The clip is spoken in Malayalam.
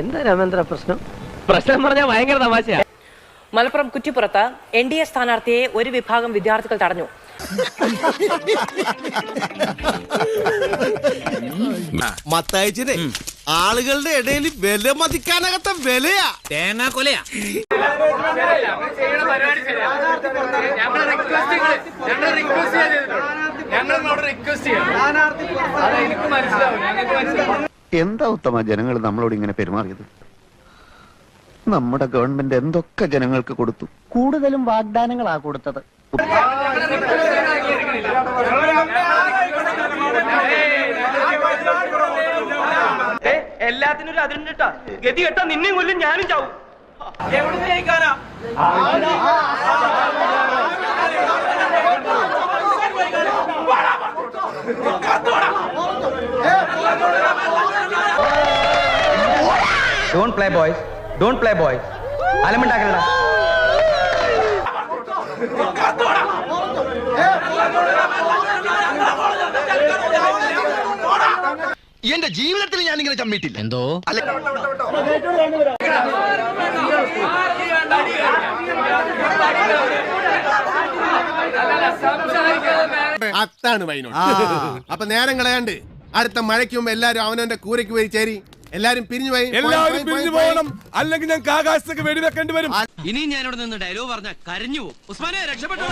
എന്താ രാമേന്ദ്ര പ്രശ്നം? പ്രശ്നം പറഞ്ഞാൽ ഭയങ്കര തമാശയാ. മലപ്പുറം കുറ്റിപ്പുറത്ത് എൻ ഡി എ സ്ഥാനാർത്ഥിയെ ഒരു വിഭാഗം വിദ്യാർത്ഥികൾ തടഞ്ഞു. മത്തയച്ചിനെ ആളുകളുടെ ഇടയിൽ വില മതിക്കാനകത്ത വിലയാ. തേങ്ങാ കൊലയാ. എന്താ ഉത്തമ ജനങ്ങൾ നമ്മളോട് ഇങ്ങനെ പെരുമാറിയത്? നമ്മുടെ ഗവൺമെന്റ് എന്തൊക്കെ ജനങ്ങൾക്ക് കൊടുത്തു? കൂടുതലും വാഗ്ദാനങ്ങളാ കൊടുത്തത്. എല്ലാത്തിനും ഒരു അതിരുണ്ടാ ഗതി കെട്ടാ നിന്നെയും കൊല്ലും ഞാനും ചാവും. എവിടെ ജയിക്കാനാ? Don't play boys don't play boys അലമുണ്ടാക്കണ്ട എന്റെ ജീവിതത്തിൽ ഞാൻ ഇങ്ങനെ ചമ്മിട്ടില്ല എന്തോ അത്താണ് വൈനോട്. അപ്പൊ നേരം കളയാണ്ട് അടുത്ത മഴയ്ക്ക് മുമ്പ് എല്ലാരും അവനവന്റെ കൂരയ്ക്ക് പോയി ചേരി. എല്ലാരും പിരിഞ്ഞു പോയി എല്ലാവരും പിരിഞ്ഞു പോകണം. അല്ലെങ്കിൽ ഞങ്ങൾക്ക് ആകാശത്തേക്ക് വെടിവെക്കേണ്ടി വരും. ഇനി ഞാനിവിടെ നിന്ന് ഡയലോഗ് പറഞ്ഞ കരഞ്ഞു പോകും. ഉസ്മാനെ രക്ഷപ്പെട്ടോ